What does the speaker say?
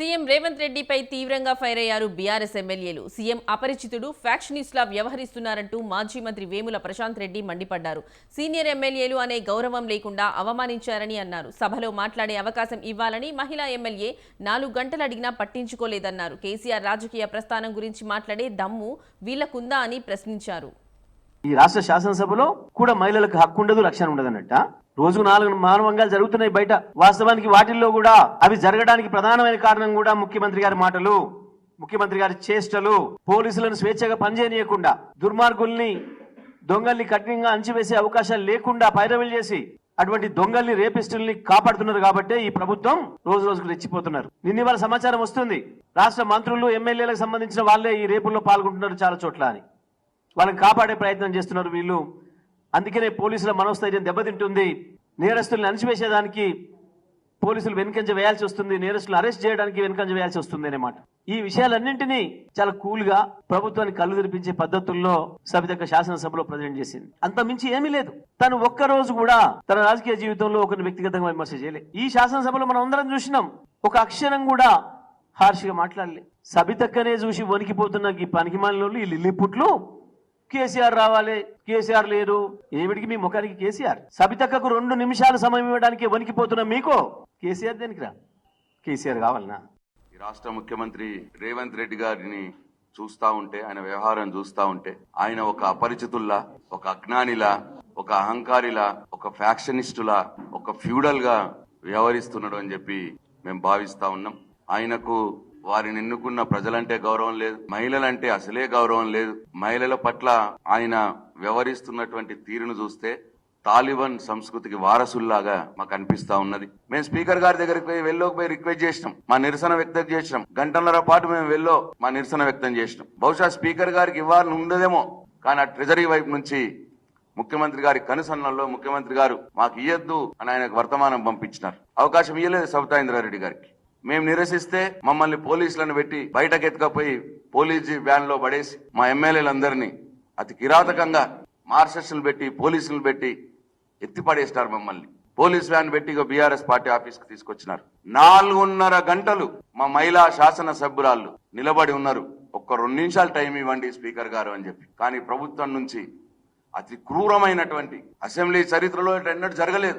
CM Revanth రెడ్డిపై తీవ్రంగా fire అయ్యారు బీఆర్ఎస్ ఎమ్మెల్యేలు. సీఎం అపరిచితుడు ఫ్యాక్షనిస్ట్లా వ్యవహరిస్తున్నారంటూ మాజీ మంత్రి వేముల ప్రశాంత్ రెడ్డి మండిపడ్డారు. సీనియర్ ఎమ్మెల్యేలు అనే గౌరవం లేకుండా అవమానించారని అన్నారు. సభలో మాట్లాడే అవకాశం ఇవ్వాలని మహిళా ఎమ్మెల్యే నాలుగు గంటలు అడిగినా పట్టించుకోలేదన్నారు. కేసీఆర్ రాజకీయ ప్రస్థానం గురించి మాట్లాడే దమ్ము వీళ్ళకుందా అని ప్రశ్నించారు. ఈ రాష్ట్ర శాసనసభలో కూడా మహిళలకు హక్కు ఉండదు రక్షణ ఉండదన్నట్ట. రోజుకు నాలుగు మానవంగాలు జరుగుతున్నాయి బయట. వాస్తవానికి వాటిల్లో కూడా అవి జరగడానికి ప్రధానమైన కారణం కూడా ముఖ్యమంత్రి గారి మాటలు ముఖ్యమంత్రి గారి చేష్టలు. పోలీసులను స్వేచ్ఛగా పనిచేయనీయకుండా దుర్మార్గుల్ని దొంగల్ని కఠినంగా అంచివేసే అవకాశాలు లేకుండా పైరవీలు చేసి అటువంటి దొంగల్ని రేపిస్టుల్ని కాపాడుతున్నారు కాబట్టే ఈ ప్రభుత్వం రోజు రోజుకు రెచ్చిపోతున్నారు. నిన్న ఇవాళ సమాచారం వస్తుంది. రాష్ట్ర మంత్రులు ఎమ్మెల్యేలకు సంబంధించిన వాళ్ళే ఈ రేపుల్లో పాల్గొంటున్నారు చాలా చోట్ల అని. వాళ్ళని కాపాడే ప్రయత్నం చేస్తున్నారు వీళ్ళు. అందుకనే పోలీసుల మనోస్థైర్యం దెబ్బతింటుంది. నేరస్తుల్ని అణచివేసేదానికి పోలీసులు వెనుకంజ వేయాల్సి వస్తుంది. నేరస్తులు అరెస్ట్ చేయడానికి వెనుకంజ వేయాల్సి వస్తుంది అన్నమాట ఈ విషయాలన్నింటినీ చాలా కూల్గా ప్రభుత్వాన్ని కళ్ళు తెరిపించే పద్ధతుల్లో సవితక్క శాసనసభలో ప్రజెంట్ చేసింది. అంత మించి ఏమీ లేదు. తను ఒక్క రోజు కూడా తన రాజకీయ జీవితంలో ఒకరిని వ్యక్తిగతంగా విమర్శ చేయలే. ఈ శాసనసభలో మనం అందరం చూసినాం. ఒక అక్షరం కూడా హార్ష్గా మాట్లాడలే. సబితక్కనే చూసి వణికిపోతున్న ఈ పనికిమాలిన ఈ లిల్లిపుట్లు కేసీఆర్ రావాలి కేసీఆర్ లేరు. ఏమిటికి మీ ముఖానికి కేసీఆర్? సబితక్కకు రెండు నిమిషాలు సమయం ఇవ్వడానికి వణికిపోతున్న మీకు? కేసీఆర్ దేనికి రా? కేసీఆర్ కావాలనా? ఈ రాష్ట్ర ముఖ్యమంత్రి రేవంత్ రెడ్డి గారిని చూస్తా ఉంటే ఆయన వ్యవహారం చూస్తా ఉంటే ఆయన ఒక అపరిచితుల్లా ఒక అజ్ఞానిలా ఒక అహంకారిలా ఒక ఫ్యాక్షనిస్టులా ఒక ఫ్యూడల్గా వ్యవహరిస్తున్నాడు అని చెప్పి మేము భావిస్తా ఉన్నాం. ఆయనకు వారిని ఎన్నుకున్న ప్రజలంటే గౌరవం లేదు మహిళలంటే అసలే గౌరవం లేదు. మహిళల పట్ల ఆయన వ్యవహరిస్తున్నటువంటి తీరును చూస్తే తాలిబాన్ సంస్కృతికి వారసుల్లాగా మాకు అనిపిస్తా ఉన్నది. మేము స్పీకర్ గారి దగ్గరికి పోయి వెళ్ళోకి పోయి రిక్వెస్ట్ చేసినాం. మా నిరసన వ్యక్తం చేసినాం. గంటన్నర పాటు మేము వెళ్ళో మా నిరసన వ్యక్తం చేసినాం. బహుశా స్పీకర్ గారికి ఇవ్వాలని ఉండదేమో కానీ ఆ ట్రెజరీ వైపు నుంచి ముఖ్యమంత్రి గారి కనుసన్నల్లో ముఖ్యమంత్రి గారు మాకు ఇయ్యద్దు అని ఆయనకు వర్తమానం పంపించినారు. అవకాశం ఇయ్యలేదు సబితాయింద్రారెడ్డి గారికి. మేము నిరసిస్తే మమ్మల్ని పోలీసులను పెట్టి బయటకు ఎత్తుకపోయి పోలీస్ వ్యాన్లో పడేసి మా ఎమ్మెల్యేలందరినీ అతి కిరాతకంగా మార్షల్స్లు పెట్టి పోలీసులు పెట్టి ఎత్తి పడేసినారు మమ్మల్ని. పోలీస్ వ్యాన్ పెట్టి బీఆర్ఎస్ పార్టీ ఆఫీస్కి తీసుకొచ్చినారు. నాలుగున్నర గంటలు మా మహిళా శాసన సభ్యురాళ్ళు నిలబడి ఉన్నారు. ఒక్క రెండు నిమిషాలు టైం ఇవ్వండి స్పీకర్ గారు అని చెప్పి. కానీ ప్రభుత్వం నుంచి అతి క్రూరమైనటువంటి అసెంబ్లీ చరిత్రలో ఎన్నడూ జరగలేదు.